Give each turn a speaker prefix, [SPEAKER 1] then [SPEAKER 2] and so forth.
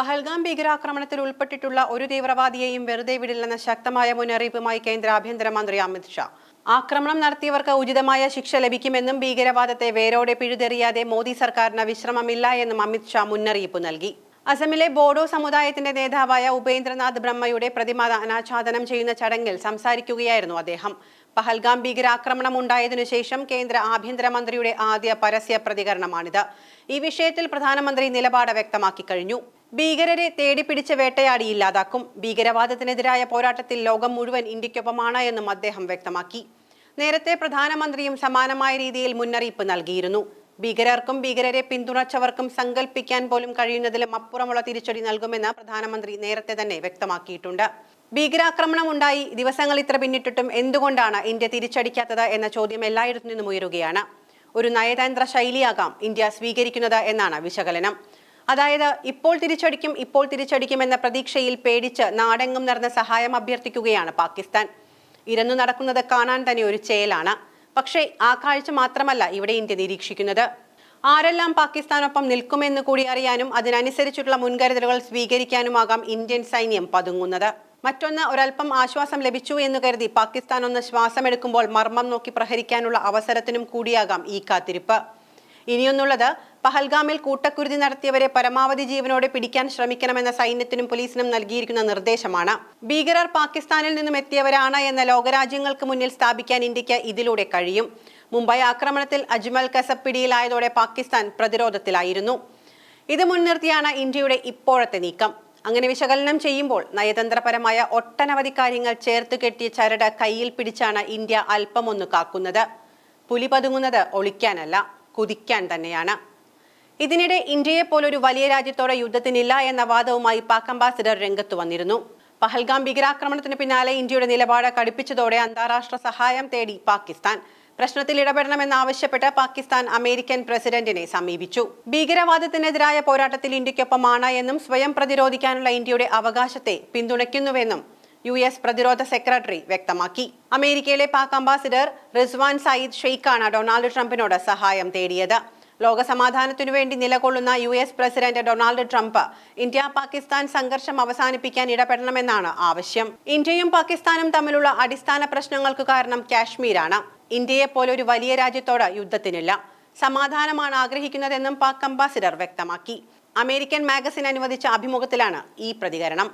[SPEAKER 1] പഹൽഗാം ഭീകരാക്രമണത്തിൽ ഉൾപ്പെട്ടിട്ടുള്ള ഒരു തീവ്രവാദിയെയും വെറുതെ വിടില്ലെന്ന ശക്തമായ മുന്നറിയിപ്പുമായി കേന്ദ്ര ആഭ്യന്തരമന്ത്രി അമിത് ഷാ. ആക്രമണം നടത്തിയവർക്ക് ഉചിതമായ ശിക്ഷ ലഭിക്കുമെന്നും ഭീകരവാദത്തെ വേരോടെ പിഴുതെറിയാതെ മോദി സർക്കാരിന് വിശ്രമമില്ല എന്നും അമിത് ഷാ മുന്നറിയിപ്പ് നൽകി. അസമിലെ ബോഡോ സമുദായത്തിന്റെ നേതാവായ ഉപേന്ദ്രനാഥ് ബ്രഹ്മയുടെ പ്രതിമ അനാച്ഛാദനം ചെയ്യുന്ന ചടങ്ങിൽ സംസാരിക്കുകയായിരുന്നു അദ്ദേഹം. പഹൽഗാം ഭീകരാക്രമണം ഉണ്ടായതിനു ശേഷം കേന്ദ്ര ആഭ്യന്തരമന്ത്രിയുടെ ആദ്യ പരസ്യ പ്രതികരണമാണിത്. ഈ വിഷയത്തിൽ പ്രധാനമന്ത്രി നിലപാട് വ്യക്തമാക്കി കഴിഞ്ഞു. ഭീകരരെ തേടിപ്പിടിച്ച് വേട്ടയാടി ഇല്ലാതാക്കും. ഭീകരവാദത്തിനെതിരായ പോരാട്ടത്തിൽ ലോകം മുഴുവൻ ഇന്ത്യക്കൊപ്പമാണ് എന്നും അദ്ദേഹം വ്യക്തമാക്കി. നേരത്തെ പ്രധാനമന്ത്രിയും സമാനമായ രീതിയിൽ മുന്നറിയിപ്പ് നൽകിയിരുന്നു. ഭീകരർക്കും ഭീകരരെ പിന്തുണച്ചവർക്കും സങ്കല്പിക്കാൻ പോലും കഴിയുന്നതിലും അപ്പുറമുള്ള തിരിച്ചടി നൽകുമെന്ന് പ്രധാനമന്ത്രി നേരത്തെ തന്നെ വ്യക്തമാക്കിയിട്ടുണ്ട്. ഭീകരാക്രമണം ഉണ്ടായി ദിവസങ്ങൾ ഇത്ര പിന്നിട്ടിട്ടും എന്തുകൊണ്ടാണ് ഇന്ത്യ തിരിച്ചടിക്കാത്തത് എന്ന ചോദ്യം എല്ലായിടത്തു നിന്നും ഉയരുകയാണ്. ഒരു നയതന്ത്ര ശൈലിയാകാം ഇന്ത്യ സ്വീകരിക്കുന്നത് എന്നാണ് വിശകലനം. അതായത് ഇപ്പോൾ തിരിച്ചടിക്കും ഇപ്പോൾ തിരിച്ചടിക്കും എന്ന പ്രതീക്ഷയിൽ പേടിച്ച് നാടെങ്ങും നടന്ന സഹായം അഭ്യർത്ഥിക്കുകയാണ് പാകിസ്ഥാൻ. ഇരന്നു നടക്കുന്നത് കാണാൻ തന്നെ ഒരു ചേലാണ്. പക്ഷേ ആ കാഴ്ച മാത്രമല്ല ഇവിടെ ഇന്ത്യ നിരീക്ഷിക്കുന്നത്. ആരെല്ലാം പാകിസ്ഥാനൊപ്പം നിൽക്കുമെന്ന് കൂടി അറിയാനും അതിനനുസരിച്ചുള്ള മുൻകരുതലുകൾ സ്വീകരിക്കാനുമാകാം ഇന്ത്യൻ സൈന്യം പതുങ്ങുന്നത്. മറ്റൊന്ന് ഒരൽപ്പം ആശ്വാസം ലഭിച്ചു എന്ന് കരുതി പാകിസ്ഥാൻ ഒന്ന് ശ്വാസമെടുക്കുമ്പോൾ മർമ്മം നോക്കി പ്രഹരിക്കാനുള്ള അവസരത്തിനും കൂടിയാകാം ഈ കാത്തിരിപ്പ്. ഇനിയൊന്നുള്ളത് പഹൽഗാമിൽ കൂട്ടക്കുരുതി നടത്തിയവരെ പരമാവധി ജീവനോടെ പിടിക്കാൻ ശ്രമിക്കണമെന്ന സൈന്യത്തിനും പോലീസിനും നൽകിയിരിക്കുന്ന നിർദ്ദേശമാണ്. ഭീകരർ പാകിസ്ഥാനിൽ നിന്നും എത്തിയവരാണ് എന്ന ലോകരാജ്യങ്ങൾക്ക് മുന്നിൽ സ്ഥാപിക്കാൻ ഇന്ത്യയ്ക്ക് ഇതിലൂടെ കഴിയും. മുംബൈ ആക്രമണത്തിൽ അജ്മൽ കസബ് പിടിയിലായതോടെ പാകിസ്ഥാൻ പ്രതിരോധത്തിലായിരുന്നു. ഇത് മുൻനിർത്തിയാണ് ഇന്ത്യയുടെ ഇപ്പോഴത്തെ നീക്കം. അങ്ങനെ വിശകലനം ചെയ്യുമ്പോൾ നയതന്ത്രപരമായ ഒട്ടനവധി കാര്യങ്ങൾ ചേർത്ത് കെട്ടിയ ചരട് കയ്യിൽ പിടിച്ചാണ് ഇന്ത്യ അല്പമൊന്ന് കാക്കുന്നത്. പുലി പതുങ്ങുന്നത് ഒളിക്കാനല്ല കുതിക്കാൻ തന്നെയാണ്. ഇതിനിടെ ഇന്ത്യയെ പോലൊരു വലിയ രാജ്യത്തോടെ യുദ്ധത്തിനില്ല എന്ന വാദവുമായി പാക് അംബാസിഡർ രംഗത്ത് വന്നിരുന്നു. പഹൽഗാം ഭീകരാക്രമണത്തിന് പിന്നാലെ ഇന്ത്യയുടെ നിലപാട് കടുപ്പിച്ചതോടെ അന്താരാഷ്ട്ര സഹായം തേടി പാകിസ്ഥാൻ. പ്രശ്നത്തിൽ ഇടപെടണമെന്നാവശ്യപ്പെട്ട് പാകിസ്ഥാൻ അമേരിക്കൻ പ്രസിഡന്റിനെ സമീപിച്ചു. ഭീകരവാദത്തിനെതിരായ പോരാട്ടത്തിൽ ഇന്ത്യക്കൊപ്പമാണ് എന്നും സ്വയം പ്രതിരോധിക്കാനുള്ള ഇന്ത്യയുടെ അവകാശത്തെ പിന്തുണയ്ക്കുന്നുവെന്നും യു എസ് പ്രതിരോധ സെക്രട്ടറി വ്യക്തമാക്കി. അമേരിക്കയിലെ പാക് അംബാസിഡർ റിസ്വാൻ സയ്യിദ് ഷെയ്ഖാണ് ഡൊണാൾഡ് ട്രംപിനോട് സഹായം തേടിയത്. ലോകസമാധാനത്തിനു വേണ്ടി നിലകൊള്ളുന്ന U S president Donald Trump India Pakistan സംഘർഷം അവസാനിപ്പിക്കാൻ ഇടപെടണമെന്നാണ് ആവശ്യം. ഇന്ത്യയും പാകിസ്ഥാനും തമ്മിലുള്ള അടിസ്ഥാന പ്രശ്നങ്ങൾക്ക് കാരണം കാശ്മീരാണ്. ഇന്ത്യയെ പോലെ ഒരു വലിയ രാജ്യത്തോട് യുദ്ധത്തിനില്ല. സമാധാനമാണ് ആഗ്രഹിക്കുന്നതെന്നും പാക് അംബാസിഡർ വ്യക്തമാക്കി. അമേരിക്കൻ മാഗസിൻ അനുവദിച്ച അഭിമുഖത്തിലാണ് ഈ പ്രതികരണം.